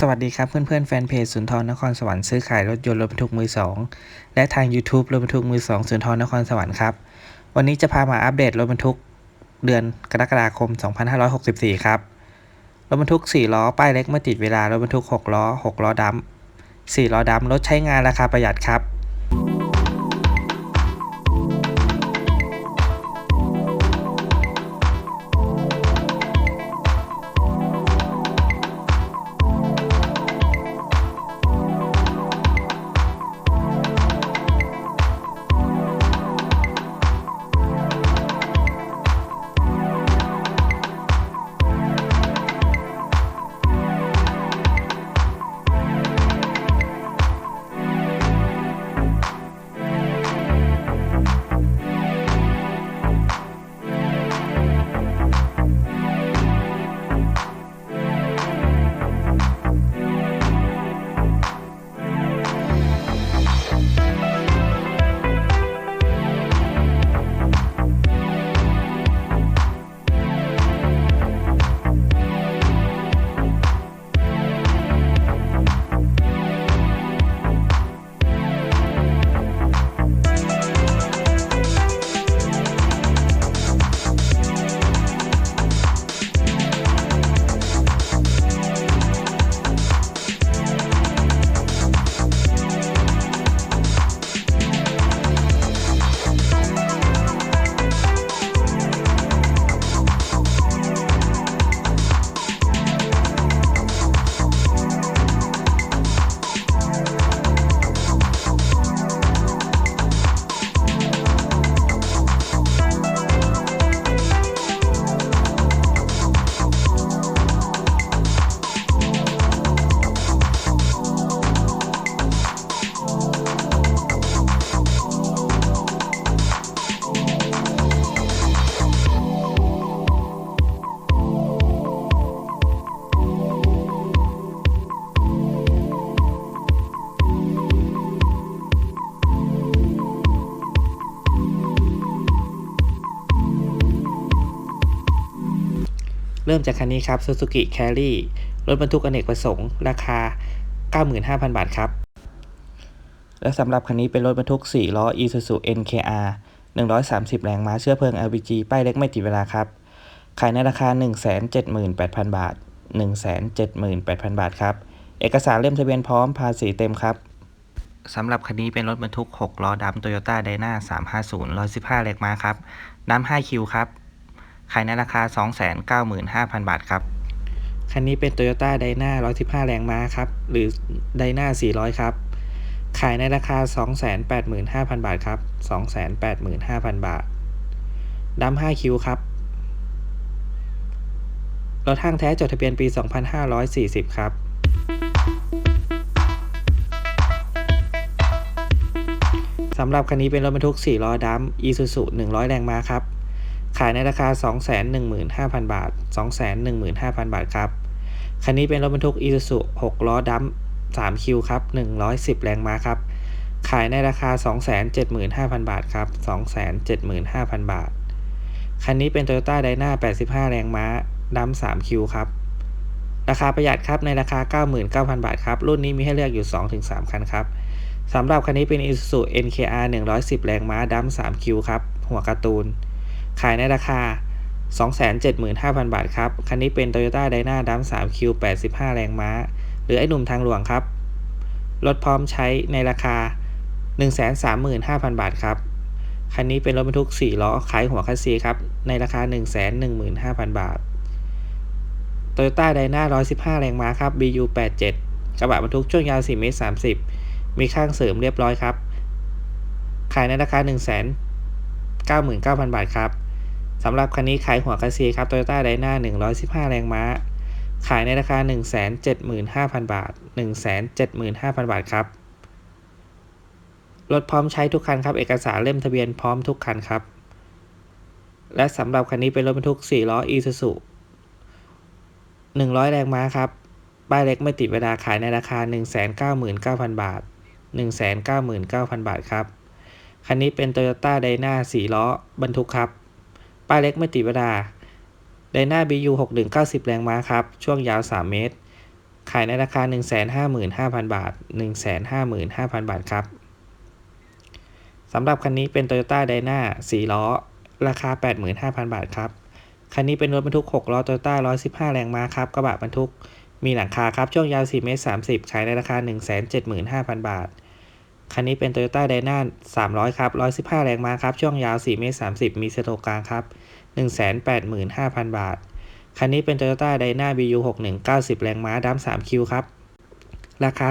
สวัสดีครับเพื่อนๆแฟนเพจสุนทรนครสวรรค์ซื้อขายรถยนต์รถบรรทุกมือ 2 และทาง YouTube รถบรรทุกมือ 2 สุนทรนครสวรรค์ครับ วันนี้จะพามาอัปเดตรถบรรทุกเดือนกรกฎาคม 2564 ครับ รถบรรทุก 4 ล้อ ป้ายเล็กเม่ติดเวลารถบรรทุก 6 ล้อ 6 ล้อดำ4ล้อดำรถใช้งานราคาประหยัดครับ เริ่มจากคันนี้ครับ Suzuki Carry รถบรรทุกอเนกประสงค์ ราคา 95,000 บาทครับ และสำหรับคันนี้เป็นรถบรรทุก 4 ล้อ Isuzu NKR 130 แรงม้าเชื้อเพลิง LPG ป้ายเล็กไม่ติดเวลาครับ ขายในราคา 178,000 บาท 178,000 บาทครับ เอกสารเล่มทะเบียนพร้อมภาษีเต็มครับสำหรับคันนี้เป็นรถบรรทุก 6 ล้อดำ Toyota Dyna 350 115 แรงม้าครับ น้ำ 5 คิวครับ ขายในราคา 295,000 บาทครับ คันนี้เป็น Toyota Dyna 115 แรงม้าครับ หรือ Dyna 400 ครับ ขายในราคา 285,000 บาทครับ 285,000 บาทดำ5คิวครับรถห้างแท้จดทะเบียนปี 2540 ครับสำหรับคันนี้เป็นรถบรรทุก 4 ล้อดำ Isuzu 100 แรงม้าครับ ขายในราคา 215,000 บาท 215,000 บาทครับ คันนี้เป็นรถบรรทุก Isuzu 6ล้อดัม3คิวครับ 110 แรงม้าครับ ขายในราคา 275,000 บาทครับ 275,000 บาท คันนี้เป็น Toyota Dyna 85 แรงม้าดัม3คิวครับ ราคาประหยัดครับ ในราคา 99,000 บาทครับ รุ่นนี้มีให้เลือกอยู่ 2-3 คันครับสำหรับคันนี้เป็น Isuzu NKR 110 แรงม้าดัม3คิวครับ หัวการ์ตูน ขายในราคา 275,000 บาทครับ คันนี้เป็น Toyota Dyna d u m 3 Q 85 แรงม้า หรือไอ้หนุ่มทางหลวงครับ รถพร้อมใช้ในราคา 135,000 บาทครับ คันนี้เป็นรถบรรทุก 4 ล้อขายหัวคัสซีครับ ในราคา 115,000 บาท Toyota Dyna 115 แรงม้าครับ BU 87 กระบะบรรทุกช่วงยาว 4 เมตร 30 มีข้างเสริมเรียบร้อยครับ ขายในราคา 199,000 บาทครับ สำหรับคันนี้ขายหัวคัสซีครับ Toyota Dyna 115 แรงม้า ขายในราคา 175,000 บาท 175,000 บาทครับ รถพร้อมใช้ทุกคันครับ เอกสารเล่มทะเบียนพร้อมทุกคันครับ และสำหรับคันนี้เป็นรถบรรทุก 4 ล้อ Isuzu 100 แรงม้าครับป้ายเล็กไม่ติดเวลาขายในราคา 199,000 บาท 199,000 บาทครับ คันนี้เป็น Toyota Dyna 4 ล้อบรรทุกครับ ป้ายเล็กไม่ติดเวลา Dyna BU 61 90แรงม้าครับ ช่วงยาว 3 เมตร ขายในราคา 155,000 บาท 155,000 บาทครับสำหรับคันนี้เป็น Toyota Dyna 4 ล้อ ราคา 85,000 บาทครับ คันนี้เป็นรถบรรทุก 6 ล้อ Toyota 115 แรงม้าครับ กระบะบรรทุก มีหลังคาครับ ช่วงยาว 4 เมตร 30 ขายในราคา 175,000 บาท คันนี้เป็น Toyota Dyna 300 ครับ 115 แรงม้าครับ ช่วงยาว 4 เมตร 30 มีสโตรกลางครับ 185,000 บาท คันนี้เป็น Toyota Dyna BU 61 90 แรงม้าดัม3คิวครับ ราคา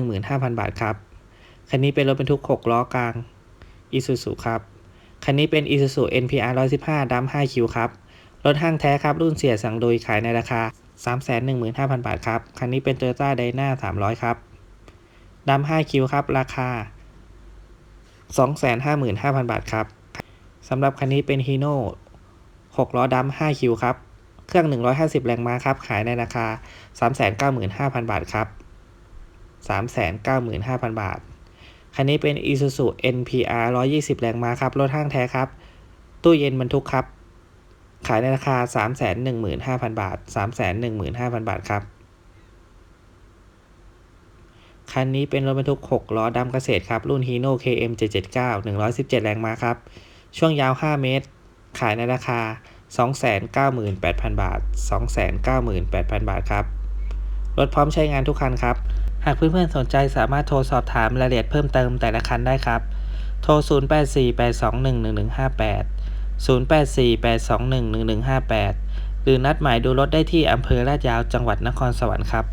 215,000 บาทครับ คันนี้เป็นรถบรรทุก 6 ล้อกลาง Isuzu ครับ คันนี้เป็น Isuzu NPR 115 ดัม5คิวครับ รถห้างแท้ครับ รุ่นเสียสั่งโดยขายในราคา 315,000 บาทครับ คันนี้เป็น Toyota Dyna 300 ครับ ดัม5คิวครับ ราคา 255,000 บาทครับสำหรับคันนี้เป็น Hino 6ล้อดัม5คิวครับ เครื่อง 150 แรงม้าครับ ขายในราคา 395,000 บาทครับ 395,000 บาท คันนี้เป็น Isuzu NPR 120 แรงม้าครับรถห้างแท้ครับ ตู้เย็นบรรทุกครับ ขายในราคา 315,000 บาท 315,000 บาทครับ คันนี้เป็นรถบรรทุก 6 ล้อดำเกษตรครับ รุ่น Hino KM 779 117 แรงม้าครับ ช่วงยาว 5 เมตร ขายในราคา 298,000 บาท 298,000 บาทครับ รถพร้อมใช้งานทุกคันครับ หากเพื่อนๆสนใจสามารถโทรสอบถามรายละเอียดเพิ่มเติมแต่ละคันได้ครับ โทร 0848211158 0848211158 หรือนัดหมายดูรถได้ที่อำเภอลาดยาวจังหวัดนครสวรรค์ครับ